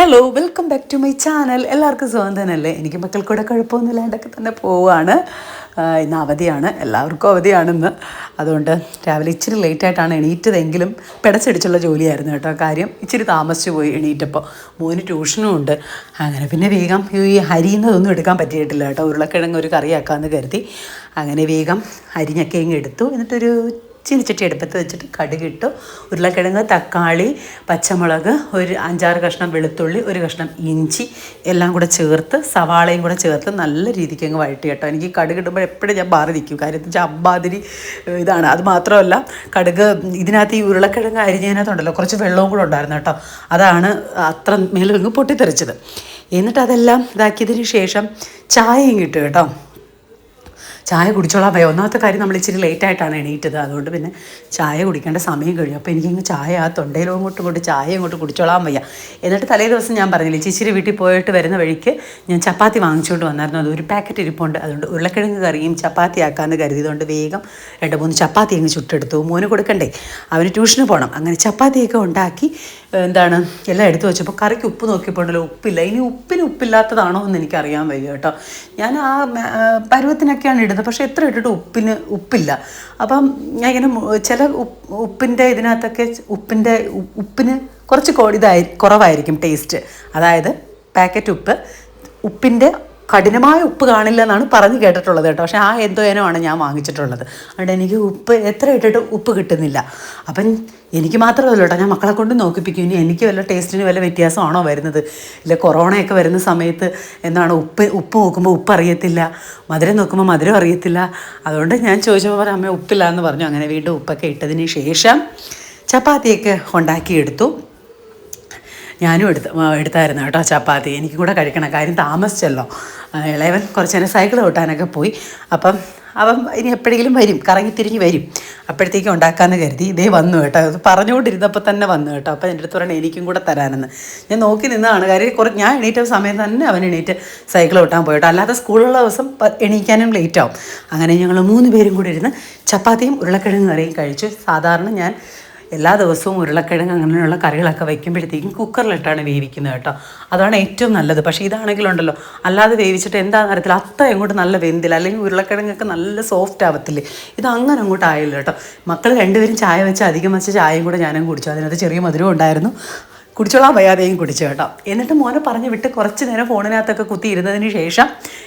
Hello welcome back to my channel എല്ലാവർക്കും സുഖം തന്നെയല്ലേ? എനിക്ക് മക്കൾക്കൂടെ കുഴപ്പമൊന്നുമില്ലാണ്ടൊക്കെ തന്നെ പോവുകയാണ് ഇന്ന് അവധിയാണ്. എല്ലാവർക്കും അവധിയാണെന്ന്. അതുകൊണ്ട് രാവിലെ ഇച്ചിരി ലേറ്റായിട്ടാണ് എണീറ്റതെങ്കിലും പിടച്ചടിച്ചുള്ള ജോലിയായിരുന്നു കേട്ടോ കാര്യം. ഇച്ചിരി താമസിച്ചു പോയി എണീറ്റപ്പോൾ. മോന് ട്യൂഷനും ഉണ്ട്. അങ്ങനെ പിന്നെ വേഗം ഈ അരിയുന്നതൊന്നും എടുക്കാൻ പറ്റിയിട്ടില്ല കേട്ടോ. ഉരുളക്കിഴങ്ങ് ഒരു കറിയാക്കാമെന്ന് കരുതി. അങ്ങനെ വേഗം അരിഞ്ഞൊക്കെ ഇങ്ങ് എടുത്തു. എന്നിട്ടൊരു ചീനിച്ചട്ടി എടുപ്പത്ത് വെച്ചിട്ട് കടുകിട്ടു. ഉരുളക്കിഴങ്ങ് തക്കാളി പച്ചമുളക് ഒരു അഞ്ചാറ് കഷ്ണം വെളുത്തുള്ളി ഒരു കഷ്ണം ഇഞ്ചി എല്ലാം കൂടെ ചേർത്ത് സവാളയും കൂടെ ചേർത്ത് നല്ല രീതിക്ക് അങ്ങ് വഴട്ടി കേട്ടോ. എനിക്ക് കടുക് ഇടുമ്പോൾ എപ്പോഴും ഞാൻ മാറി നിൽക്കും. കാര്യം വെച്ചാൽ അമ്പാതിരി ഇതാണ്. അത് മാത്രമല്ല കടുക് ഇതിനകത്ത് ഈ ഉരുളക്കിഴങ്ങ് അരിഞ്ഞതിനകത്തുണ്ടല്ലോ കുറച്ച് വെള്ളവും കൂടെ ഉണ്ടായിരുന്നു കേട്ടോ. അതാണ് അത്ര മേലങ്ങ് പൊട്ടിത്തെറിച്ചത്. എന്നിട്ട് അതെല്ലാം ഇതാക്കിയതിന് ശേഷം ചായയും കിട്ടും കേട്ടോ. ചായ കുടിച്ചോളാം. ഭയം ഒന്നാമത്തെ കാര്യം നമ്മൾ ഇച്ചിരി ലേറ്റ് ആയിട്ടാണ് എണീറ്റത്. അതുകൊണ്ട് പിന്നെ ചായ കുടിക്കേണ്ട സമയം കഴിഞ്ഞു. അപ്പോൾ എനിക്കങ്ങ് ചായ ആ തൊണ്ടയിലും അങ്ങോട്ടും ഇങ്ങോട്ട് ചായ ഇങ്ങോട്ട് കുടിച്ചോളാൻ വയ്യ. എന്നിട്ട് തലേ ദിവസം ഞാൻ പറഞ്ഞില്ലേ ചേച്ചിരി വീട്ടിൽ പോയിട്ട് വരുന്ന വഴിക്ക് ഞാൻ ചപ്പാത്തി വാങ്ങിച്ചുകൊണ്ട് വന്നായിരുന്നു. അത് ഒരു പാക്കറ്റ് ഇരിപ്പുണ്ട്. അതുകൊണ്ട് ഉരുളക്കിഴങ്ങ് കറിയും ചപ്പാത്തി ആക്കാമെന്ന് കരുതിയതുകൊണ്ട് വേഗം രണ്ട് മൂന്ന് ചപ്പാത്തി അങ്ങ് ചുട്ടെടുത്തു. മോന് കൊടുക്കണ്ടേ? അവന് ട്യൂഷന് പോകണം അങ്ങനെ ചപ്പാത്തിയൊക്കെ ഉണ്ടാക്കി എന്താണ്? എല്ലാം എടുത്തു വെച്ചപ്പോൾ കറിക്ക് ഉപ്പ് നോക്കിയപ്പോണ്ടല്ലോ ഉപ്പില്ല. ഇനി ഉപ്പിന് ഉപ്പില്ലാത്തതാണോ എന്ന് എനിക്കറിയാൻ വയ്യ കേട്ടോ. ഞാൻ ആ പരുവത്തിനൊക്കെയാണ് ഇടുന്നത്. പക്ഷേ എത്ര ഇട്ടിട്ട് ഉപ്പിന് ഉപ്പില്ല. അപ്പം ഞാൻ ഇങ്ങനെ ചില ഉപ്പ് ഉപ്പിന്റെ ഇതിനകത്തൊക്കെ ഉപ്പിന്റെ ഉപ്പിന് കുറച്ച് ഇതായി കുറവായിരിക്കും ടേസ്റ്റ്. അതായത് പാക്കറ്റ് ഉപ്പ് ഉപ്പിന്റെ കഠിനമായ ഉപ്പ് കാണില്ല എന്നാണ് പറഞ്ഞ് കേട്ടിട്ടുള്ളത് കേട്ടോ. പക്ഷേ ആ എന്തോ ആണ് ഞാൻ വാങ്ങിച്ചിട്ടുള്ളത്. അതുകൊണ്ട് എനിക്ക് ഉപ്പ് എത്ര ഇട്ടിട്ട് ഉപ്പ് കിട്ടുന്നില്ല. അപ്പം എനിക്ക് മാത്രമല്ല കേട്ടോ ഞാൻ മക്കളെ കൊണ്ട് നോക്കിപ്പിക്കും. ഇനി എനിക്ക് വല്ല ടേസ്റ്റിന് വല്ല വ്യത്യാസമാണോ വരുന്നത്? ഇല്ല കൊറോണയൊക്കെ വരുന്ന സമയത്ത് എന്താണ് ഉപ്പ് ഉപ്പ് നോക്കുമ്പോൾ ഉപ്പ് അറിയത്തില്ല മധുരം നോക്കുമ്പോൾ മധുരം അറിയത്തില്ല. അതുകൊണ്ട് ഞാൻ ചോദിച്ചപ്പോൾ പറഞ്ഞു അമ്മ ഉപ്പില്ല എന്ന് പറഞ്ഞു. അങ്ങനെ വീണ്ടും ഉപ്പൊക്കെ ഇട്ടതിന് ശേഷം ചപ്പാത്തിയൊക്കെ ഉണ്ടാക്കിയെടുത്തു. ഞാനും എടുത്ത് എടുത്തായിരുന്നു കേട്ടോ ചപ്പാത്തി. എനിക്കും കൂടെ കഴിക്കണം. കാര്യം താമസിച്ചല്ലോ. ഇളയവൻ കുറച്ച് നേരം സൈക്കിൾ ഓട്ടാനൊക്കെ പോയി. അപ്പം അവൻ ഇനി എപ്പോഴെങ്കിലും വരും. കറങ്ങി തിരിഞ്ഞ് വരും. അപ്പോഴത്തേക്കും ഉണ്ടാക്കാമെന്ന് കരുതി ഇതേ വന്നു കേട്ടോ. അത് പറഞ്ഞുകൊണ്ടിരുന്നപ്പോൾ തന്നെ വന്നു കേട്ടോ. അപ്പോൾ എന്റെ അടുത്ത് പറഞ്ഞു എനിക്കും കൂടെ തരാനെന്ന്. ഞാൻ നോക്കി നിന്നതാണ്. കാര്യം കുറേ ഞാൻ എണീറ്റ സമയം തന്നെ അവൻ എണീറ്റ് സൈക്കിൾ ഓട്ടാൻ പോയിട്ടോ അല്ലാതെ സ്കൂളുള്ള ദിവസം എണീക്കാനും ലേറ്റ് ആവും. അങ്ങനെ ഞങ്ങൾ മൂന്ന് പേരും കൂടി ഇരുന്ന് ചപ്പാത്തിയും ഉരുളക്കിഴങ്ങ് കറിയും കഴിച്ചു സാധാരണ ഞാൻ എല്ലാ ദിവസവും ഉരുളക്കിഴങ്ങ് അങ്ങനെയുള്ള കറികളൊക്കെ വയ്ക്കുമ്പോഴത്തേക്കും കുക്കറിലിട്ടാണ് വേവിക്കുന്നത് കേട്ടോ. അതാണ് ഏറ്റവും നല്ലത്. പക്ഷേ ഇതാണെങ്കിലുണ്ടല്ലോ അല്ലാതെ വേവിച്ചിട്ട് എന്താ കാര്യത്തിൽ അത്ര അങ്ങോട്ട് നല്ല വെന്തില്ല. അല്ലെങ്കിൽ ഉരുളക്കിഴങ്ങൊക്കെ നല്ല സോഫ്റ്റ് ആവത്തില്ലേ. ഇത് അങ്ങനെ അങ്ങോട്ട് ആയില്ല കേട്ടോ. മക്കൾ രണ്ടുപേരും ചായ വെച്ച് അധികം വെച്ച ചായയും കൂടെ ഞാനും കുടിച്ചു. അതിനകത്ത് ചെറിയ മധുരം ഉണ്ടായിരുന്നു. കുടിച്ചോളാൻ വയ്യാതെയും കുടിച്ചു കേട്ടോ. എന്നിട്ട് മോനെ പറഞ്ഞ് വിട്ട് കുറച്ച് നേരം ഫോണിനകത്തൊക്കെ കുത്തി ഇരുന്നതിന് ശേഷം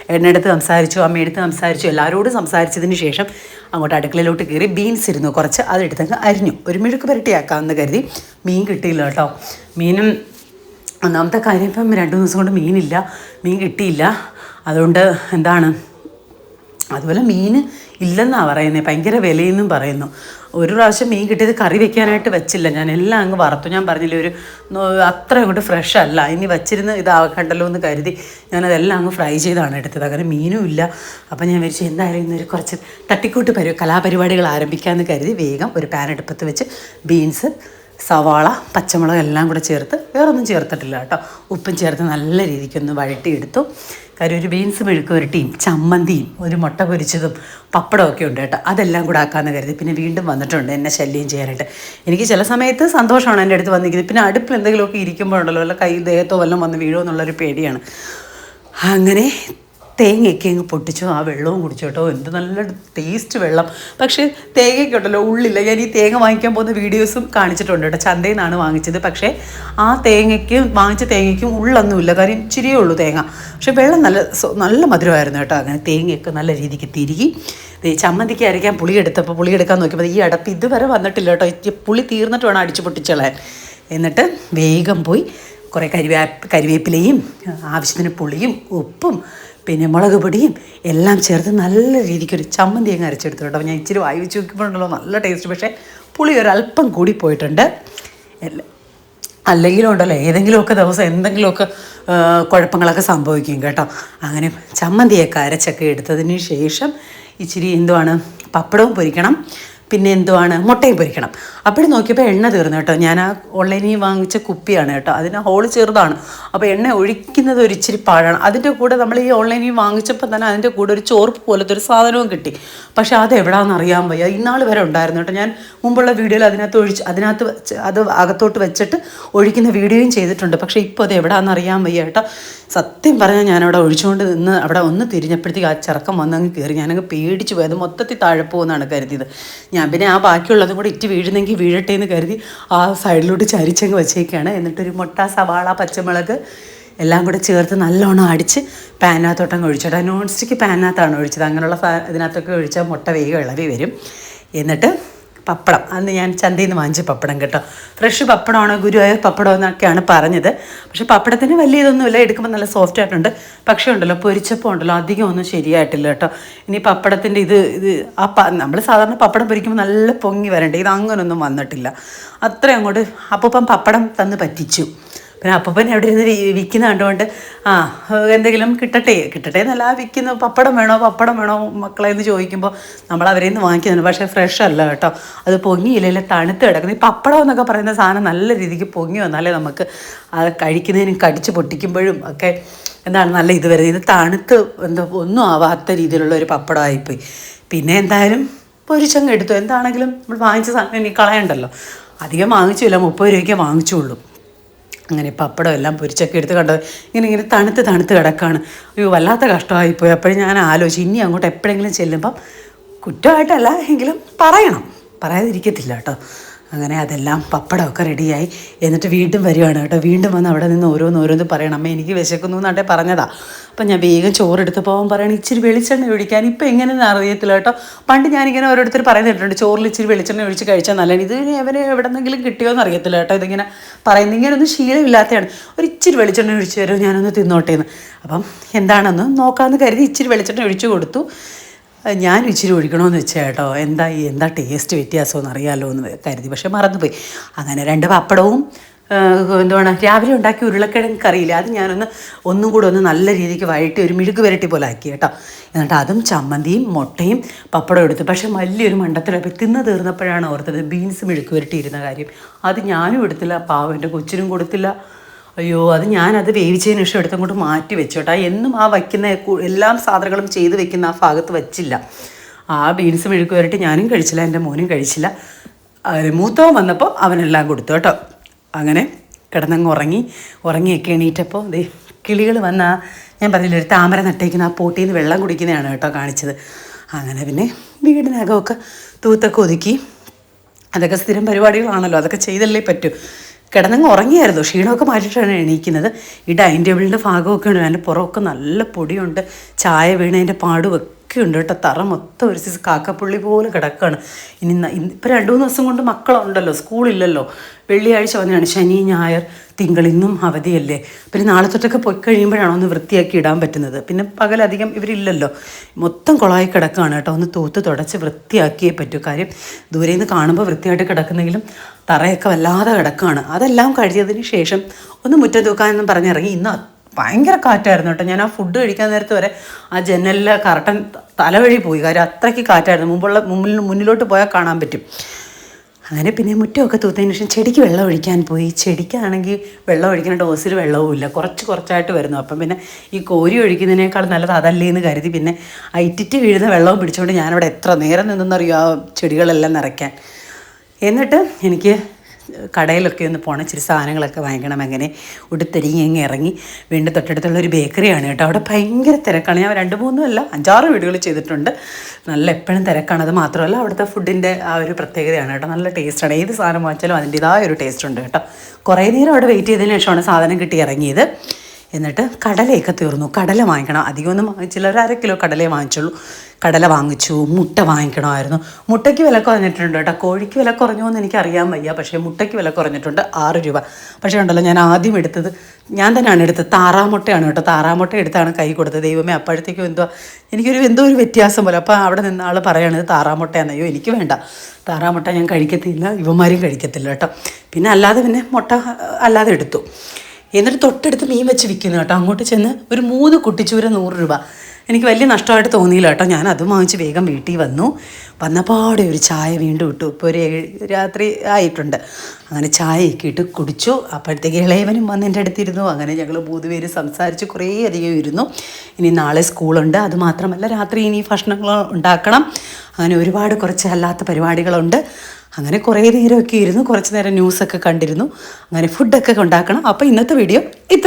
എണ്ണെടുത്ത് സംസാരിച്ചു അമ്മയെടുത്ത് സംസാരിച്ചു എല്ലാവരോടും സംസാരിച്ചതിന് ശേഷം അങ്ങോട്ട് അടുക്കളയിലോട്ട് കയറി ബീൻസ് ഇരുന്നു. കുറച്ച് അതെടുത്തങ്ങ് അരിഞ്ഞു. ഒരു മെഴുക്ക് പുരട്ടിയാക്കാമെന്ന് കരുതി മീൻ കിട്ടിയില്ല കേട്ടോ. മീനും ഒന്നാമത്തെ കാര്യം ഇപ്പം രണ്ട് ദിവസം കൊണ്ട് മീനില്ല. മീൻ കിട്ടിയില്ല. അതുകൊണ്ട് എന്താണ് അതുപോലെ മീൻ ഇല്ലെന്നാണ് പറയുന്നത് ഭയങ്കര വിലയെന്നും പറയുന്നു. ഒരു പ്രാവശ്യം മീൻ കിട്ടിയത് കറി വെക്കാനായിട്ട് വെച്ചില്ല. ഞാൻ എല്ലാം അങ്ങ് വറുത്തു. ഞാൻ പറഞ്ഞില്ല ഒരു അത്ര അങ്ങോട്ട് ഫ്രഷ് അല്ല. ഇനി വച്ചിരുന്ന് ഇതാക്കണ്ടല്ലോ എന്ന് കരുതി ഞാനതെല്ലാം അങ്ങ് ഫ്രൈ ചെയ്താണ് എടുത്തത്. അങ്ങനെ മീനും ഇല്ല. അപ്പം ഞാൻ വിചാരിച്ചു എന്തായാലും ഇന്നൊരു കുറച്ച് തട്ടിക്കൂട്ട് പരി കലാപരിപാടികൾ ആരംഭിക്കാമെന്ന് കരുതി വേഗം ഒരു പാൻ അടുപ്പത്ത് വെച്ച് ബീൻസ് സവാള പച്ചമുളക് എല്ലാം കൂടെ ചേർത്ത് വേറൊന്നും ചേർത്തിട്ടില്ല കേട്ടോ. ഉപ്പും ചേർത്ത് നല്ല രീതിക്കൊന്ന് വഴട്ടിയെടുത്തു കാര്യം ഒരു ബീൻസ് മെഴുക്ക് പുരട്ടിയും ചമ്മന്തിയും ഒരു മുട്ട പൊരിച്ചതും പപ്പടം ഒക്കെ ഉണ്ട് കേട്ടോ. അതെല്ലാം കൂടെ ആക്കാമെന്ന് കരുതി. പിന്നെ വീണ്ടും വന്നിട്ടുണ്ട് എന്നെ ശല്യം ചെയ്യാനായിട്ട്. എനിക്ക് ചില സമയത്ത് സന്തോഷമാണ് എന്റെ അടുത്ത് വന്നിരിക്കുന്നത്. പിന്നെ അടുപ്പിൽ എന്തെങ്കിലുമൊക്കെ ഇരിക്കുമ്പോഴുണ്ടല്ലോ വല്ല കൈ ദേഹത്തോ വല്ലതും വന്ന് വീഴുമോ എന്നുള്ളൊരു പേടിയാണ്. അങ്ങനെ തേങ്ങയൊക്കെ അങ്ങ് പൊട്ടിച്ചു ആ വെള്ളവും കുടിച്ചു കേട്ടോ. എന്ത് നല്ല ടേസ്റ്റ് വെള്ളം. പക്ഷേ തേങ്ങയൊക്കെ ഉണ്ടല്ലോ ഉള്ളില്ല ഞാൻ ഈ തേങ്ങ വാങ്ങിക്കാൻ പോകുന്ന വീഡിയോസും കാണിച്ചിട്ടുണ്ട് കേട്ടോ. ചന്തയിൽ നിന്നാണ് വാങ്ങിച്ചത്. പക്ഷേ ആ തേങ്ങയ്ക്ക് വാങ്ങിച്ച തേങ്ങയ്ക്കും ഉള്ളൊന്നുമില്ല. കാര്യം ഇച്ചിരിയേ ഉള്ളൂ തേങ്ങ. പക്ഷേ വെള്ളം നല്ല നല്ല മധുരമായിരുന്നു കേട്ടോ അങ്ങനെ. തേങ്ങയൊക്കെ നല്ല രീതിക്ക് തിരികി. ചമ്മന്തിക്ക് അരയ്ക്കാൻ പുളി എടുത്തപ്പോൾ പുളി എടുക്കാൻ നോക്കിയപ്പോൾ ഈ അടപ്പ് ഇതുവരെ വന്നിട്ടില്ല കേട്ടോ. പുളി തീർന്നിട്ട് വേണം അടിച്ചു പൊട്ടിച്ചളയാൻ. എന്നിട്ട് വേഗം പോയി കുറേ കരിവേ കരിവേപ്പിലയും ആവശ്യത്തിന് പുളിയും ഉപ്പും പിന്നെ മുളക് പൊടിയും എല്ലാം ചേർത്ത് നല്ല രീതിക്കൊരു ചമ്മന്തി അങ്ങ് അരച്ചെടുത്തു കേട്ടോ. ഞാൻ ഇച്ചിരി വായി വെച്ച് നോക്കിയപ്പോഴുണ്ടല്ലോ നല്ല ടേസ്റ്റ് പക്ഷേ പുളി ഒരല്പം കൂടി പോയിട്ടുണ്ട്. അല്ലെങ്കിലും ഉണ്ടല്ലോ ഏതെങ്കിലുമൊക്കെ ദിവസം എന്തെങ്കിലുമൊക്കെ കുഴപ്പങ്ങളൊക്കെ സംഭവിക്കും കേട്ടോ. അങ്ങനെ ചമ്മന്തിയൊക്കെ അരച്ചൊക്കെ എടുത്തതിന് ശേഷം ഇച്ചിരി എന്തുവാണ് പപ്പടവും പൊരിക്കണം. പിന്നെ എന്തുവാണ്? മുട്ടയും പൊരിക്കണം. അപ്പോഴും നോക്കിയപ്പോൾ എണ്ണ തീർന്നു കേട്ടോ. ഞാൻ ആ ഓൺലൈനിൽ വാങ്ങിച്ച കുപ്പിയാണ് കേട്ടോ. അതിന് ഹോൾ ചെറുതാണ്. അപ്പോൾ എണ്ണ ഒഴിക്കുന്നത് ഒരു ഇച്ചിരി പാഴാണ്. അതിന്റെ കൂടെ നമ്മൾ ഈ ഓൺലൈനിൽ വാങ്ങിച്ചപ്പോൾ തന്നെ അതിന്റെ കൂടെ ഒരു ചോർപ്പ് പോലത്തെ ഒരു സാധനവും കിട്ടി. പക്ഷേ അത് എവിടാന്ന് അറിയാൻ വയ്യ. ഇന്നാൾ വരെ ഉണ്ടായിരുന്നു കേട്ടോ. ഞാൻ മുമ്പുള്ള വീഡിയോയിൽ അതിനകത്ത് ഒഴിച്ച് അതിനകത്ത് അത് അകത്തോട്ട് വെച്ചിട്ട് ഒഴിക്കുന്ന വീഡിയോയും ചെയ്തിട്ടുണ്ട്. പക്ഷേ ഇപ്പോൾ അത് എവിടാന്ന് അറിയാൻ വയ്യ കേട്ടോ. സത്യം പറഞ്ഞാൽ ഞാനവിടെ ഒഴിച്ചുകൊണ്ട് നിന്ന് അവിടെ ഒന്ന് തിരിഞ്ഞപ്പോഴത്തേക്ക് ആ ചെറുക്കം വന്നങ്ങ് കയറി ഞാനങ്ങ് പേടിച്ചു പോയത് മൊത്തത്തിൽ താഴെ പോകുമെന്നാണ് കരുതിയത്. ഞാൻ പിന്നെ ആ ബാക്കിയുള്ളതും കൂടി ഇറ്റ് വീഴുന്നെങ്കിൽ വീഴട്ടെ എന്ന് കരുതി ആ സൈഡിലോട്ട് ചരിച്ചങ്ങ് വെച്ചേക്കാണ്. എന്നിട്ടൊരു മുട്ട സവാള പച്ചമുളക് എല്ലാം കൂടെ ചേർത്ത് നല്ലോണം അടിച്ച് പാനിനകത്തോട്ടങ്ങ് ഒഴിച്ചിട്ട് നോൺ സ്റ്റിക്ക് പാനിനകത്താണ് ഒഴിച്ചത്. അങ്ങനെയുള്ള ഇതിനകത്തൊക്കെ ഒഴിച്ചാൽ മുട്ട വേഗം ഇളവി വരും. എന്നിട്ട് പപ്പടം. അന്ന് ഞാൻ ചന്തയിൽ നിന്ന് വാങ്ങിച്ച പപ്പടം കേട്ടോ. ഫ്രഷ് പപ്പടമാണോ ഗുരുവായൂർ പപ്പടം എന്നൊക്കെയാണ് പറഞ്ഞത്. പക്ഷേ പപ്പടത്തിന് വലിയ ഇതൊന്നുമില്ല എടുക്കുമ്പോൾ നല്ല സോഫ്റ്റ് ആയിട്ടുണ്ട്. പക്ഷേ ഉണ്ടല്ലോ പൊരിച്ചപ്പോൾ ഉണ്ടല്ലോ അധികം ഒന്നും ശരിയായിട്ടില്ല കേട്ടോ. ഇനി പപ്പടത്തിന്റെ ഇത് ഇത് ആ നമ്മൾ സാധാരണ പപ്പടം പൊരിക്കുമ്പോൾ നല്ല പൊങ്ങി വരണ്ടേ? ഇത് അങ്ങനൊന്നും വന്നിട്ടില്ല. അത്രയും അങ്ങോട്ട് അപ്പം പപ്പടം തന്ന് പറ്റിച്ചു. പിന്നെ അപ്പൻ എവിടെ ഇരുന്ന് വിൽക്കുന്ന കണ്ടുകൊണ്ട് ആ എന്തെങ്കിലും കിട്ടട്ടെ കിട്ടട്ടെ എന്നല്ല വിൽക്കുന്ന പപ്പടം വേണോ പപ്പടം വേണോ മക്കളെ എന്ന് ചോദിക്കുമ്പോൾ നമ്മൾ അവരെ നിന്ന് വാങ്ങിക്കുന്നുണ്ട്. പക്ഷേ ഫ്രഷ് അല്ല കേട്ടോ. അത് പൊങ്ങിയില്ല തണുത്ത് കിടക്കുന്നത് ഈ പപ്പടം എന്നൊക്കെ പറയുന്ന സാധനം നല്ല രീതിക്ക് പൊങ്ങി വന്നാലേ നമുക്ക് അത് കഴിക്കുന്നതിനും കടിച്ച് പൊട്ടിക്കുമ്പോഴും ഒക്കെ എന്താണ് നല്ല ഇത് വരുന്നത്. ഇത് തണുത്ത് എന്താ ഒന്നും ആവാത്ത രീതിയിലുള്ള ഒരു പപ്പടമായിപ്പോയി. പിന്നെ എന്തായാലും പൊരിച്ചങ്ങ് എടുത്തു. എന്താണെങ്കിലും നമ്മൾ വാങ്ങിച്ച സാധനം ഇനി കളയണ്ടല്ലോ. അധികം വാങ്ങിച്ചില്ല. മുപ്പത് രൂപയ്ക്ക് വാങ്ങിച്ചുള്ളൂ. അങ്ങനെ പപ്പടം എല്ലാം പൊരിച്ചൊക്കെ എടുത്ത് കണ്ടത് ഇങ്ങനെ ഇങ്ങനെ തണുത്ത് തണുത്ത് കിടക്കാണ്. അയ്യോ വല്ലാത്ത കഷ്ടമായിപ്പോയി. അപ്പോഴും ഞാൻ ആലോചിച്ചു ഇനി അങ്ങോട്ട് എപ്പോഴെങ്കിലും ചെല്ലുമ്പം കുറ്റമായിട്ടല്ല എങ്കിലും പറയണം. പറയാതിരിക്കത്തില്ല കേട്ടോ. അങ്ങനെ അതെല്ലാം പപ്പടമൊക്കെ റെഡിയായി. എന്നിട്ട് വീണ്ടും വരുവാണ് കേട്ടോ. വീണ്ടും വന്ന് അവിടെ നിന്ന് ഓരോന്ന് ഓരോന്ന് പറയണം. അമ്മ എനിക്ക് വിശക്കുന്നു എന്നാട്ടെ പറഞ്ഞതാ. അപ്പം ഞാൻ വേഗം ചോറെടുത്ത് പോകാൻ പറയണം ഇച്ചിരി വെളിച്ചെണ്ണ ഒഴിക്കാൻ ഇപ്പം എങ്ങനെയെന്ന് അറിയത്തില്ല കേട്ടോ. പണ്ട് ഞാനിങ്ങനെ ഓരോരുത്തർ പറയുന്നിട്ടുണ്ട് ചോറിൽ ഇച്ചിരി വെളിച്ചെണ്ണ ഒഴിച്ച് കഴിച്ചാൽ നല്ലതാണ്. ഇത് എവരെ എവിടെന്നെങ്കിലും കിട്ടിയോന്ന് അറിയത്തില്ല കേട്ടോ. ഇതിങ്ങനെ പറയുന്നത് ഇങ്ങനെയൊന്നും ശീലമില്ലാത്തതാണ്. ഒരു ഇച്ചിരി വെളിച്ചെണ്ണ ഒഴിച്ച് തരുമോ? ഞാനൊന്ന് തിന്നോട്ടേന്ന്. അപ്പം എന്താണെന്ന് നോക്കാമെന്ന് കരുതി ഇച്ചിരി വെളിച്ചെണ്ണ ഒഴിച്ചു കൊടുത്തു. ഞാൻ ഇച്ചിരി ഒഴിക്കണമെന്ന് വെച്ചാൽ കേട്ടോ. എന്താ ഈ എന്താ ടേസ്റ്റ് വ്യത്യാസമെന്ന് അറിയാമല്ലോ എന്ന് കരുതി. പക്ഷെ മറന്നുപോയി. അങ്ങനെ രണ്ട് പപ്പടവും എന്തുവാണ്? രാവിലെ ഉണ്ടാക്കിയ ഉരുളക്കിഴങ്ങ് കറിയില്ല? അത് ഞാനൊന്ന് ഒന്നും കൂടെ ഒന്ന് നല്ല രീതിക്ക് വഴറ്റി ഒരു മിഴുക്ക് വരട്ടി പോലെ ആക്കി കേട്ടോ. എന്നിട്ട് അതും ചമ്മന്തിയും മുട്ടയും പപ്പടം എടുത്തു. പക്ഷേ വലിയൊരു മണ്ടത്തിലപ്പോൾ തിന്ന് തീർന്നപ്പോഴാണ് ഓർത്തത് ബീൻസ് മിഴുക്ക് വരട്ടിയിരുന്ന കാര്യം. അത് ഞാനും എടുത്തില്ല പാവം എന്റെ കൊച്ചിനും കൊടുത്തില്ല. അയ്യോ അത് ഞാനത് വേവിച്ചതിന് ശേഷം എടുത്തങ്ങോട്ട് മാറ്റി വെച്ചു കേട്ടോ എന്നും ആ വയ്ക്കുന്ന എല്ലാം സാധനങ്ങളും ചെയ്ത് വെക്കുന്ന ആ ഭാഗത്ത് വച്ചില്ല. ആ ബീൻസ് മെഴുക്ക് വരട്ടി ഞാനും കഴിച്ചില്ല എന്റെ മോനും കഴിച്ചില്ല. മൂത്തവൻ വന്നപ്പോൾ അവനെല്ലാം കൊടുത്തു കേട്ടോ. അങ്ങനെ കിടന്നങ്ങ് ഉറങ്ങി ഉറങ്ങിയൊക്കെ എണീറ്റപ്പോൾ ദേ കിളികൾ വന്ന ഞാൻ പറഞ്ഞില്ല ഒരു താമര നട്ടേക്കുന്ന ആ പോട്ടിയിൽ നിന്ന് വെള്ളം കുടിക്കുന്നതാണ് കേട്ടോ കാണിച്ചത്. അങ്ങനെ പിന്നെ വീടിനകമൊക്കെ തൂത്തൊക്കെ ഒതുക്കി. അതൊക്കെ സ്ഥിരം പരിപാടികളാണല്ലോ അതൊക്കെ ചെയ്തല്ലേ പറ്റൂ. കിടന്നങ്ങ് ഉറങ്ങിയായിരുന്നു. ക്ഷീണമൊക്കെ മാറ്റിയിട്ടാണ് എണീക്കുന്നത്. ഈ ഡൈനിങ് ടേബിളിന്റെ ഭാഗമൊക്കെ ഉണ്ട്. അതിന്റെ പുറമൊക്കെ നല്ല പൊടിയുണ്ട്. ചായ വീണതിന്റെ പാടും ഒക്കെ ഉണ്ട് കേട്ടോ. തറ മൊത്തം ഒരു സൈസ് കാക്കപ്പുള്ളി പോലെ കിടക്കുകയാണ് ഇനി ഇപ്പം രണ്ട് മൂന്ന് ദിവസം കൊണ്ട് മക്കളുണ്ടല്ലോ സ്കൂളില്ലല്ലോ. വെള്ളിയാഴ്ച വന്നതാണ് ശനി ഞായർ തിങ്കൾ ഇന്നും അവധിയല്ലേ. പിന്നെ നാളെ തൊട്ടൊക്കെ പോയി കഴിയുമ്പോഴാണ് ഒന്ന് വൃത്തിയാക്കി ഇടാൻ പറ്റുന്നത്. പിന്നെ പകലധികം ഇവരില്ലല്ലോ. മൊത്തം കുളമായി കിടക്കുകയാണ് കേട്ടോ. ഒന്ന് തൂത്ത് തുടച്ച് വൃത്തിയാക്കിയേ പറ്റൂ. കാര്യം ദൂരെ നിന്ന് കാണുമ്പോൾ വൃത്തിയായിട്ട് കിടക്കുന്നെങ്കിലും തറയൊക്കെ വല്ലാതെ കിടക്കുകയാണ് അതെല്ലാം കഴിഞ്ഞതിന് ശേഷം ഒന്ന് മുറ്റം തൂക്കാനെന്നും പറഞ്ഞിറങ്ങി ഇന്ന് ഭയങ്കര കാറ്റായിരുന്നു കേട്ടോ. ഞാൻ ആ ഫുഡ് കഴിക്കാൻ നേരത്തെ വരെ ആ ജനലിലെ കറട്ടൻ തലവഴി പോയി. കാര്യം അത്രയ്ക്ക് കാറ്റായിരുന്നു. മുമ്പുള്ള മുമ്പിൽ മുന്നിലോട്ട് പോയാൽ കാണാൻ പറ്റും. അങ്ങനെ പിന്നെ മുറ്റമൊക്കെ തൂത്തതിന് ശേഷം ചെടിക്ക് വെള്ളം ഒഴിക്കാൻ പോയി. ചെടിക്കാണെങ്കിൽ വെള്ളം ഒഴിക്കുന്ന ഡോസിൽ വെള്ളവും ഇല്ല. കുറച്ച് കുറച്ചായിട്ട് വരുന്നു. അപ്പം പിന്നെ ഈ കോരി ഒഴിക്കുന്നതിനേക്കാൾ നല്ലത് അതല്ലേ എന്ന് കരുതി പിന്നെ ഐറ്റിറ്റ് വീഴുന്ന വെള്ളവും പിടിച്ചുകൊണ്ട് ഞാനവിടെ എത്ര നേരം നിന്നെന്നറിയോ ആ ചെടികളെല്ലാം നിറയ്ക്കാൻ. എന്നിട്ട് എനിക്ക് കടയിലൊക്കെ ഒന്ന് പോകണം ഇച്ചിരി സാധനങ്ങളൊക്കെ വാങ്ങിക്കണം. അങ്ങനെ ഉടുത്തൊരുങ്ങി അങ്ങ് ഇറങ്ങി വീണ്ടും തൊട്ടടുത്തുള്ള ഒരു ബേക്കറിയാണ് കേട്ടോ. അവിടെ ഭയങ്കര തിരക്കാണ്. ഞാൻ രണ്ട് മൂന്നും അല്ല അഞ്ചാറ് വീടുകൾ ചെയ്തിട്ടുണ്ട്. നല്ല എപ്പോഴും തിരക്കാണ്. അത് മാത്രമല്ല അവിടുത്തെ ഫുഡിന്റെ ആ ഒരു പ്രത്യേകതയാണ് കേട്ടോ. നല്ല ടേസ്റ്റാണ് ഏത് സാധനം വാങ്ങിച്ചാലും അതിന്റേതായ ഒരു ടേസ്റ്റ് ഉണ്ട് കേട്ടോ. കുറേ നേരം അവിടെ വെയിറ്റ് ചെയ്തതിന് ശേഷമാണ് സാധനം കിട്ടി ഇറങ്ങിയത്. എന്നിട്ട് കടലയൊക്കെ തീർന്നു. കടല വാങ്ങിക്കണം. അധികമൊന്നും വാങ്ങിച്ചില്ല ഒരു അര കിലോ കടലേ വാങ്ങിച്ചുള്ളൂ. കടല വാങ്ങിച്ചു മുട്ട വാങ്ങിക്കണമായിരുന്നു. മുട്ടയ്ക്ക് വില കുറഞ്ഞിട്ടുണ്ട് കേട്ടോ. കോഴിക്ക് വില കുറഞ്ഞോ എന്ന് എനിക്ക് അറിയാൻ വയ്യ. പക്ഷേ മുട്ടയ്ക്ക് വില കുറഞ്ഞിട്ടുണ്ട്. ആറ് രൂപ. പക്ഷേ ഉണ്ടല്ലോ ഞാൻ ആദ്യം എടുത്തത് ഞാൻ തന്നെയാണ് എടുത്തത്. താറാമുട്ടയാണ് കേട്ടോ. താറാമുട്ട എടുത്താണ് കൈ കൊടുത്തത്. ദൈവമേ അപ്പോഴത്തേക്കും എന്തോ എനിക്കൊരു എന്തോ ഒരു വ്യത്യാസം പോലെ. അപ്പോൾ അവിടെ നിന്ന് ആൾ പറയണത് താറാമുട്ടയാണ് അയ്യോ എനിക്ക് വേണ്ട. താറാമുട്ട ഞാൻ കഴിക്കത്തില്ല. ഇവന്മാരും കഴിക്കത്തില്ല കേട്ടോ. പിന്നെ അല്ലാതെ പിന്നെ മുട്ട അല്ലാതെ എടുത്തു. എന്നിട്ട് തൊട്ടടുത്ത് മീൻ വെച്ച് വിൽക്കുന്നു കേട്ടോ. അങ്ങോട്ട് ചെന്ന് ഒരു മൂന്ന് കുട്ടിച്ചൂര നൂറ് രൂപ. എനിക്ക് വലിയ നഷ്ടമായിട്ട് തോന്നിയില്ല കേട്ടോ. ഞാൻ അതും വാങ്ങിച്ച് വേഗം വീട്ടിൽ വന്നു. വന്നപാടെ ഒരു ചായ വീണ്ടും ഇട്ടു. ഇപ്പോൾ ഒരു രാത്രി ആയിട്ടുണ്ട്. അങ്ങനെ ചായയൊക്കെ ഇട്ട് കുടിച്ചു. അപ്പോഴത്തേക്ക് ഇളയവനും വന്ന് എന്റെ അടുത്തിരുന്നു. അങ്ങനെ ഞങ്ങൾ മൂന്ന് പേര് സംസാരിച്ച് കുറേ അധികം ഇരുന്നു. ഇനി നാളെ സ്കൂളുണ്ട്. അത് മാത്രമല്ല രാത്രി ഇനി ഭക്ഷണങ്ങൾ ഉണ്ടാക്കണം. അങ്ങനെ ഒരുപാട് കുറച്ച് അല്ലാത്ത പരിപാടികളുണ്ട്. അങ്ങനെ കുറേ നേരമൊക്കെ ഇരുന്നു. കുറച്ച് നേരം ന്യൂസൊക്കെ കണ്ടിരുന്നു. അങ്ങനെ ഫുഡൊക്കെ ഉണ്ടാക്കണം. അപ്പോൾ ഇന്നത്തെ വീഡിയോ ഇത്ര.